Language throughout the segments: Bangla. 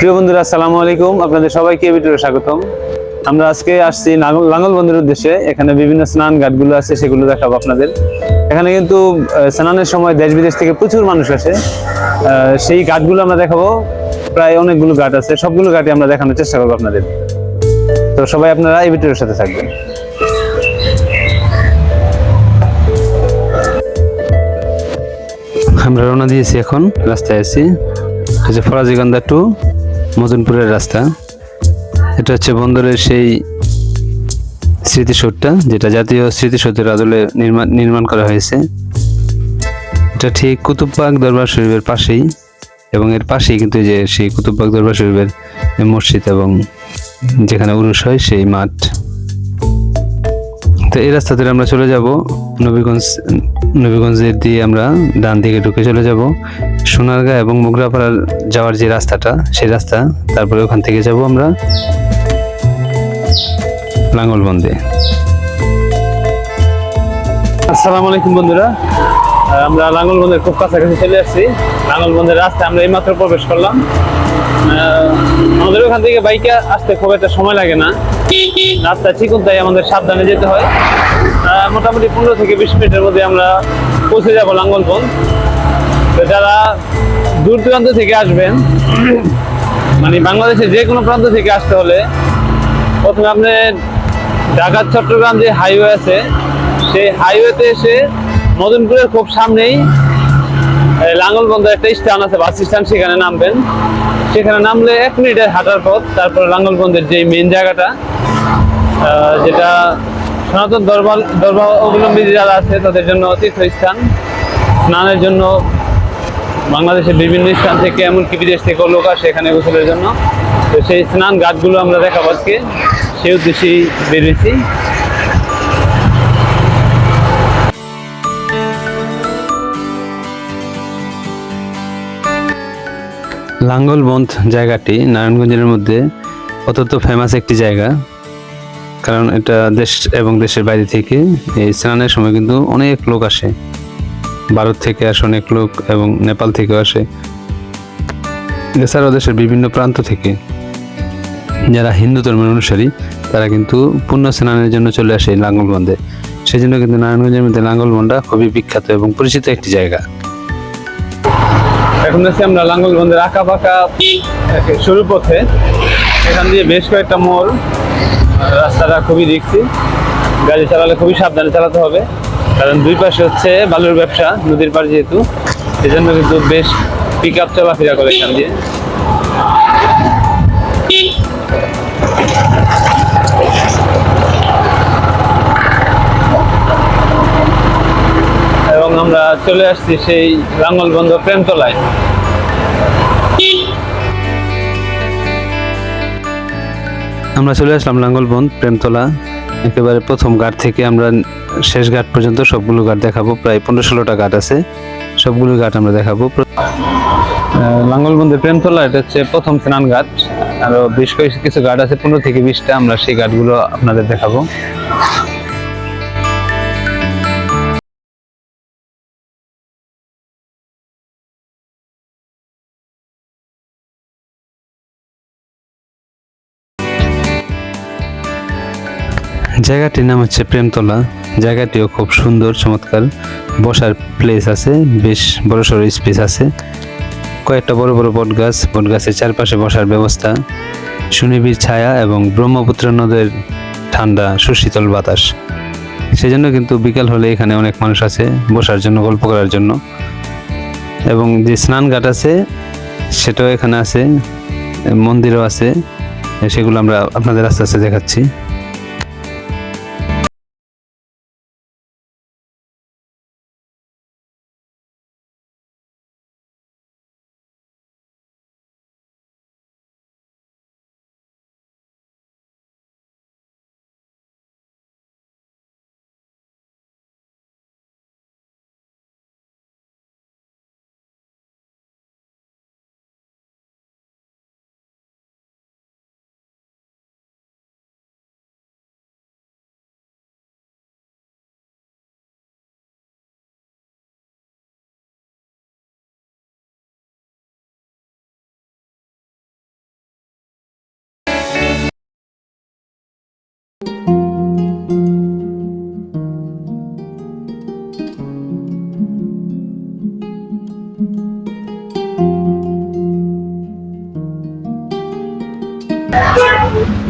প্রিয় বন্ধুরা, আসসালামু আলাইকুম। আপনাদের সবাইকে ভিডিওতে স্বাগতম। আমরা আজকে আসছি লাঙ্গল বন্ধের উদ্দেশ্যে। এখানে বিভিন্ন স্নান ঘাটগুলো আছে, সেগুলো দেখাবো আপনাদের। এখানে কিন্তু স্নানের সময় দেশ বিদেশ থেকে প্রচুর মানুষ আসে। সেই ঘাটগুলো আমরা দেখাবো। প্রায় অনেকগুলো ঘাট আছে। সবগুলো ঘাটে আমরা দেখানোর চেষ্টা করব আপনাদের। তো সবাই আপনারা এই ভিডিওর সাথে থাকবেন। আমরা রওনা দিয়েছি এখন। রাস্তায় আছি। ফরাজিগন্ধা টু। মদনপুরের রাস্তা। এটা হচ্ছে বন্দরের সেই স্মৃতিসৌধটা, যেটা জাতীয় স্মৃতিসৌধের আদলে নির্মাণ নির্মাণ করা হয়েছে। এটা ঠিক কুতুববাগ দরবার শরীফের পাশেই, এবং এর পাশেই কিন্তু যে সেই কুতুববাগ দরবার শরীফের মসজিদ এবং যেখানে উরুষ হয় সেই মাঠ। তো এই রাস্তা ধরে আমরা চলে যাব নবীগঞ্জ নবীগঞ্জের দিয়ে আমরা ডান দিকে ঢুকে চলে যাব। সোনারগাঁ এবং মোগরাপাড়ার যাওয়ার যে রাস্তাটা, সেই রাস্তা, তারপরে ওখান থেকে যাব আমরা লাঙ্গলবন্দে আসসালামু আলাইকুম বন্ধুরা। আমরা লাঙ্গলবন্দের খুব কাছাকাছি চলে আসছি। লাঙ্গলবন্দের রাস্তায় আমরা এইমাত্র প্রবেশ করলাম। আমাদের ওখান থেকে বাইকে আসতে খুব একটা সময় লাগে না। রাস্তা চিকুন তাই আমাদের সাবধানে যেতে হয়। মোটামুটি পনেরো থেকে বিশ মিনিটের মধ্যে আমরা পৌঁছে যাব লাঙ্গলবন। তো যারা দূর দূরান্ত থেকে আসবেন মানে বাংলাদেশের যে কোনো প্রান্ত থেকে আসতে হলে প্রথমে আপনি ঢাকা, চট্টগ্রাম যে হাইওয়ে আছে, সেই হাইওয়েতে এসে মদনপুরের খুব সামনেই লাঙ্গলবন্দর একটা স্ট্যান্ড আছে, বাস স্ট্যান্ড সেখানে নামবেন। সেখানে নামলে এক মিনিটের হাঁটার পথ, তারপর লাঙ্গলবন্দের যে মেন জায়গাটা যেটা সনাতন দরবার দরবার অবলম্বী যারা আছে, তাদের জন্য তীর্থস্থান। স্নানের জন্য বাংলাদেশের বিভিন্ন স্থান থেকে, এমনকি বিদেশ থেকেও লোক আসে এখানে গোসলের জন্য। তো সেই স্নান ঘাটগুলো আমরা দেখাবো আজকে। সেই উদ্দেশ্যেই বেরিয়েছি লাঙ্গলবন্ধ জায়গাটি নারায়ণগঞ্জের মধ্যে অত্যন্ত ফেমাস একটি জায়গা। কারণ এটা দেশ এবং দেশের বাইরে থেকে এই স্নানের সময় কিন্তু অনেক লোক আসে। ভারত থেকে আসে অনেক লোক এবং নেপাল থেকেও আসে। এছাড়াও দেশের বিভিন্ন প্রান্ত থেকে যারা হিন্দু ধর্মের অনুসারী, তারা কিন্তু পুণ্য স্নানের জন্য চলে আসে এই লাঙ্গলবন্ধে সেই জন্য কিন্তু নারায়ণগঞ্জের মধ্যে লাঙ্গলবন্ধটা খুবই বিখ্যাত এবং পরিচিত একটি জায়গা। এখন আছি আমরা লাঙ্গলবন্ধের আঁকা পাকা শুরু পথে। এখান দিয়ে বেশ কয়েকটা মোড় রাস্তাটা খুবই দেখছি গাড়ি চালালে খুবই সাবধানে চালাতে হবে। কারণ দুই পাশে হচ্ছে বালুর ব্যবসা, নদীর পাড় যেহেতু। সেজন্য কিন্তু বেশ পিক আপ চলাফেরা করে এখান দিয়ে। এবং আমরা চলে আসছি সেই লাঙ্গলবন্ধ প্রেমতলায়। আমরা চলে আসলাম লাঙ্গলবন্ধ প্রেমতলা। একেবারে প্রথম ঘাট থেকে আমরা শেষ ঘাট পর্যন্ত সবগুলো ঘাট দেখাবো। প্রায় পনেরো ষোলোটা ঘাট আছে। সবগুলো ঘাট আমরা দেখাবো। লাঙ্গলবন্ধের প্রেমতলা, এটা হচ্ছে প্রথম স্নান ঘাট। আরও বেশ কয়েক কিছু ঘাট আছে, পনেরো থেকে বিশটা। আমরা সেই ঘাটগুলো আপনাদের দেখাবো। জায়গাটির নাম হচ্ছে প্রেমতলা। জায়গাটিও খুব সুন্দর, চমৎকার। বসার প্লেস আছে, বেশ বড় সড়ো স্পেস আছে। কয়েকটা বড় বড় বট গাছ বট গাছের চারপাশে বসার ব্যবস্থা। সুনিবিড় ছায়া এবং ব্রহ্মপুত্র নদের ঠান্ডা, সুশীতল বাতাস। সেজন্য কিন্তু বিকাল হলে এখানে অনেক মানুষ আছে বসার জন্য, গল্প করার জন্য। এবং যে স্নান ঘাট আছে, সেটাও এখানে আছে। মন্দিরও আছে। সেগুলো আমরা আপনাদের আস্তে আস্তে দেখাচ্ছি।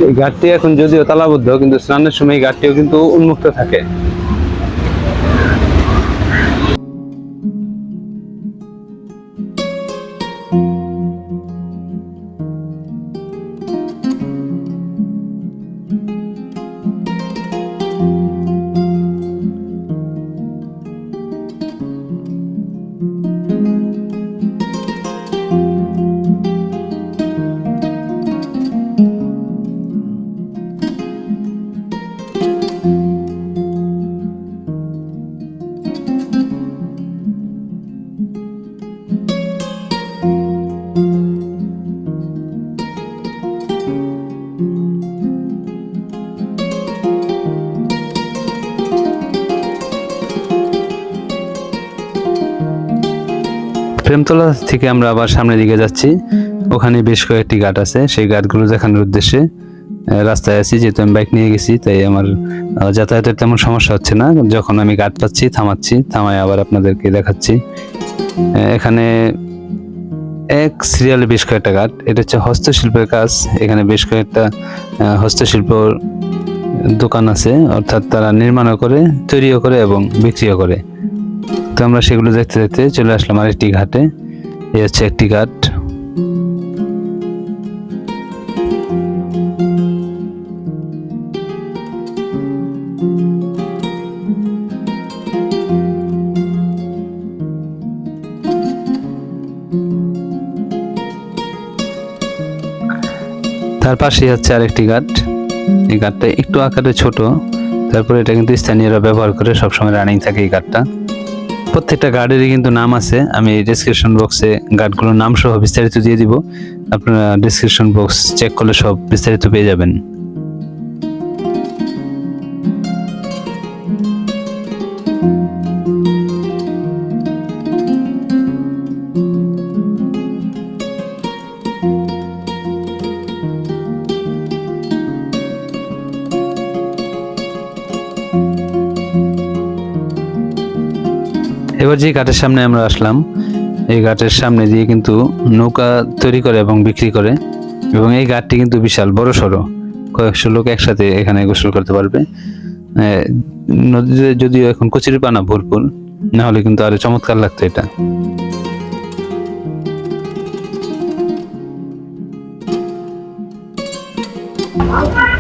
এই ঘাটটি এখন যদিও তালাবদ্ধ কিন্তু স্নানের সময় এই ঘাটটিও কিন্তু উন্মুক্ত থাকে। প্রেমতলা থেকে আমরা আবার সামনের দিকে যাচ্ছি। ওখানে বেশ কয়েকটি ঘাট আছে। সেই ঘাটগুলো দেখানোর উদ্দেশ্যে রাস্তায় আছি যেহেতু আমি বাইক নিয়ে গেছি তাই আমার যাতায়াতের তেমন সমস্যা হচ্ছে না। যখন আমি ঘাট পাচ্ছি থামাচ্ছি থামায় আবার আপনাদেরকে দেখাচ্ছি। এখানে এক সিরিয়ালে বেশ কয়েকটা ঘাট। এটা হচ্ছে হস্তশিল্পের কাজ। এখানে বেশ কয়েকটা হস্তশিল্প দোকান আছে। অর্থাৎ তারা নির্মাণও করে তৈরিও করে এবং বিক্রিও করে। তো আমরা সেগুলো দেখতে দেখতে চলে আসলাম আরেকটি ঘাটে। এই হচ্ছে একটি ঘাট। তার পাশে হচ্ছে আরেকটি ঘাট। এই ঘাটটা একটু আকারে ছোট, তারপরে এটা কিন্তু স্থানীয়রা ব্যবহার করে সবসময় রানিং থাকে এই ঘাটটা। প্রত্যেকটা গার্ডেরই কিন্তু নাম আছে। আমি ডিসক্রিপশন বক্সে গার্ডগুলোর নাম সহ বিস্তারিত দিয়ে দিব। আপনারা ডিসক্রিপশন বক্স চেক করলে সব বিস্তারিত পেয়ে যাবেন। এবার যে ঘাটের সামনে আমরা আসলাম, এই ঘাটের সামনে দিয়ে কিন্তু নৌকা তৈরি করে এবং বিক্রি করে। এবং এই ঘাটটি কিন্তু বিশাল, বড়, সড়ো। কয়েকশো লোক একসাথে এখানে গোসল করতে পারবে। নদীতে যদিও এখন কচুরি পানা ভরপুর, না হলে কিন্তু আরও চমৎকার লাগতো এটা।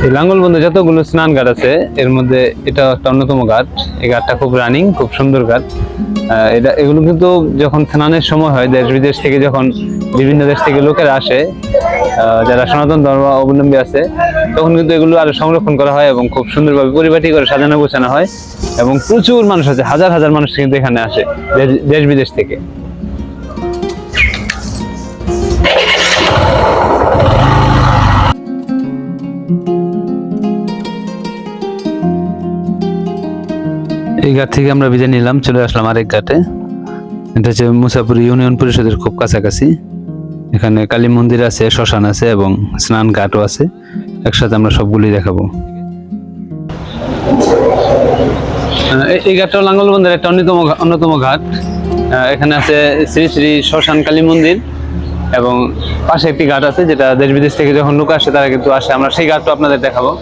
এই লাঙ্গলবন্ধে যতগুলো স্নান ঘাট আছে, এর মধ্যে এটা একটা অন্যতম ঘাট। এই ঘাটটা খুব রানিং খুব সুন্দর ঘাট। এটা, এগুলো কিন্তু যখন স্নানের সময় হয়, দেশ বিদেশ থেকে যখন বিভিন্ন দেশ থেকে লোকেরা আসে যারা সনাতন ধর্ম অবলম্বী আছে, তখন কিন্তু এগুলো আরও সংরক্ষণ করা হয় এবং খুব সুন্দরভাবে পরিপাটি করে সাজানো গোছানো হয়। এবং প্রচুর মানুষ আছে, হাজার হাজার মানুষ কিন্তু এখানে আসে, দেশ- দেশ বিদেশ থেকে। এই ঘাট থেকে আমরা বিদায় নিলাম, চলে আসলাম আরেক ঘাটে। এটা হচ্ছে মুসাপুর ইউনিয়ন পরিষদের খুব কাছাকাছি। এখানে কালী মন্দির আছে, শ্মশান আছে এবং স্নান ঘাটও আছে। একসাথে আমরা সবগুলি দেখাবো। এই- ঘাটটা লাঙ্গলবন্দের একটা অন্যতম অন্যতম ঘাট। এখানে আছে শ্রী শ্রী শ্মশান কালী মন্দির এবং পাশে একটি ঘাট আছে যেটা দেশ বিদেশ থেকে যখন লোক আসে তারা কিন্তু আসে। আমরা সেই ঘাটটা আপনাদের দেখাবো।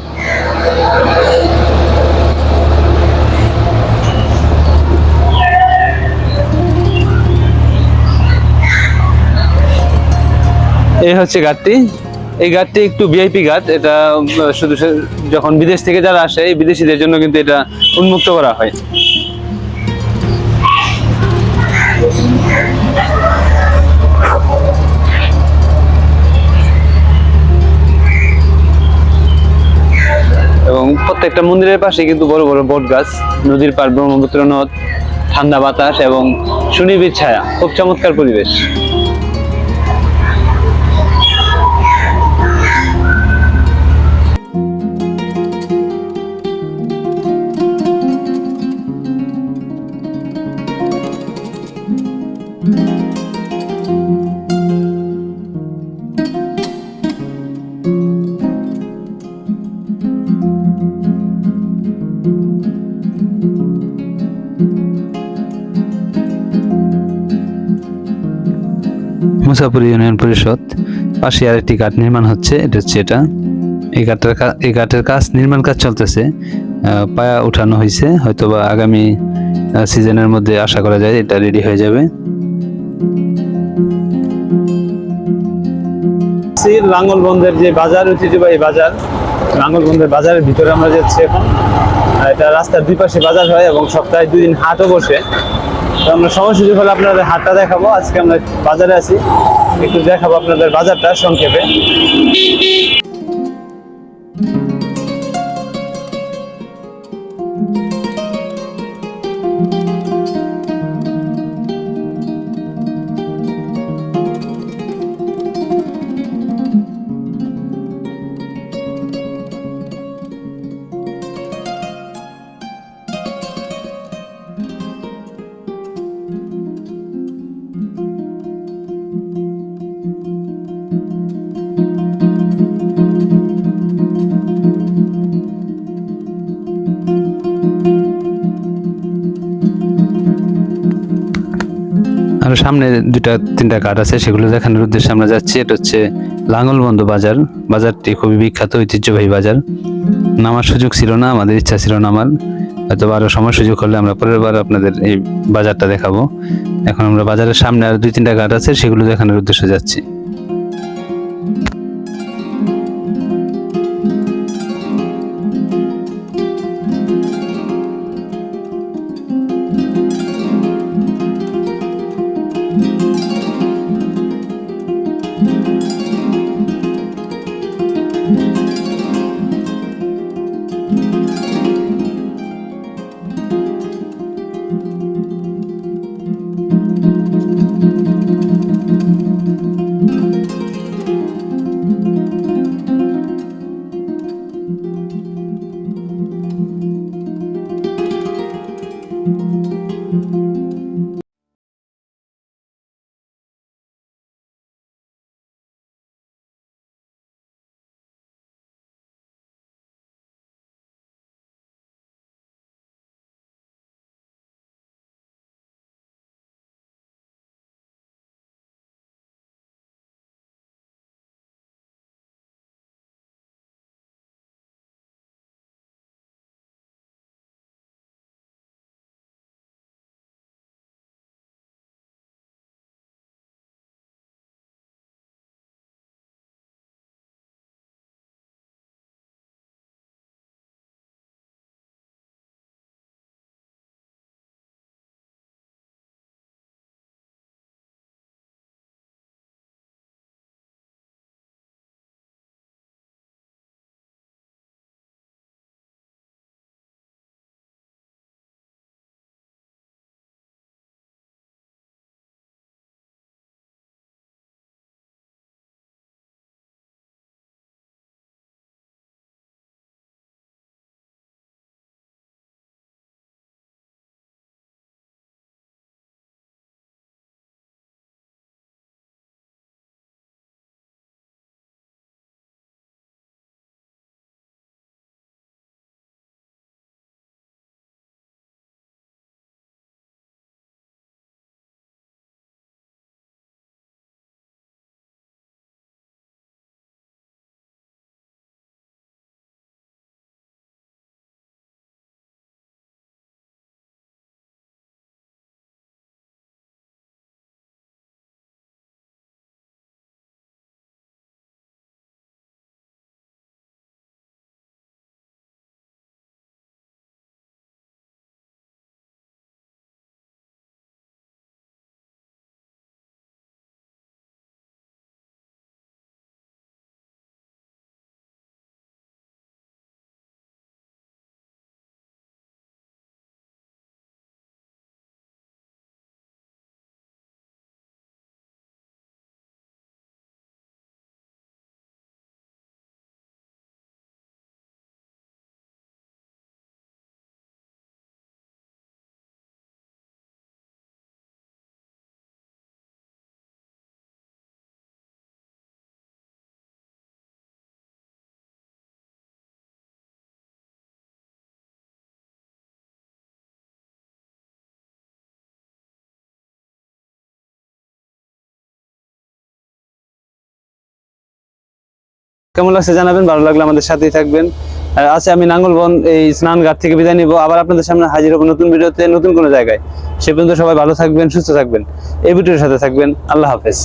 এই হচ্ছে ঘাটটি এই ঘাটটি একটু ভিআইপি ঘাট। এটা শুধু যখন বিদেশ থেকে যারা আসে, এই বিদেশিদের জন্য কিন্তু এটা উন্মুক্ত করা হয়। এবং প্রত্যেকটা মন্দিরের পাশে কিন্তু বড় বড় বট গাছ, নদীর পার, ব্রহ্মপুত্র নদ, ঠান্ডা বাতাস এবং সুনিবিড় ছায়া। খুব চমৎকার পরিবেশ। মুসাপুর ইউনিয়ন পরিষদ পাশে আরেকটি ঘাট নির্মাণ হচ্ছে, এটা হচ্ছে এটা। এই ঘাটের এই ঘাটের কাজ, নির্মাণ কাজ চলতেছে। পায়া উঠানো হয়েছে হয়তোবা আগামী সিজনের মধ্যে আশা করা যায় এটা রেডি হয়ে যাবে। লাঙ্গলবন্দের যে বাজার, ঐতিহ্যবাহী বাজার, লাঙ্গলবন্দের বাজারের ভিতরে আমরা যাচ্ছি এখন। এটা রাস্তার দুই পাশে বাজার হয় এবং সপ্তাহে দুই দিন হাটও বসে। তো আমরা সময় সুযোগ হলে আপনাদের হাটটা দেখাবো। আজকে আমরা বাজারে আছি। একটু দেখাবো আপনাদের বাজারটা সংক্ষেপে। সামনে দুটা তিনটা ঘাট আছে, সেগুলো দেখানোর উদ্দেশ্যে আমরা যাচ্ছি। এটা হচ্ছে লাঙ্গলবন্ধ বাজার। বাজারটি খুবই বিখ্যাত, ঐতিহ্যবাহী বাজার। নামার সুযোগ ছিল না, আমাদের ইচ্ছা ছিল না আমার হয়তো আরও সময় সুযোগ হলে আমরা পরের বার আপনাদের এই বাজারটা দেখাবো। এখন আমরা বাজারের সামনে আর দুই, তিনটা ঘাট আছে, সেগুলো দেখানোর উদ্দেশ্যে যাচ্ছি। কেমন লাগছে জানাবেন, ভালো লাগলে আমাদের সাথেই থাকবেন। আর আছে আমি নাঙ্গলবন, এই স্নানঘাট থেকে বিদায় নিব। আবার আপনাদের সামনে হাজির হব নতুন ভিডিওতে, নতুন কোনো জায়গায়। সে পর্যন্ত সবাই ভালো থাকবেন, সুস্থ থাকবেন। এই ভিডিওর সাথে থাকবেন। আল্লাহ হাফেজ।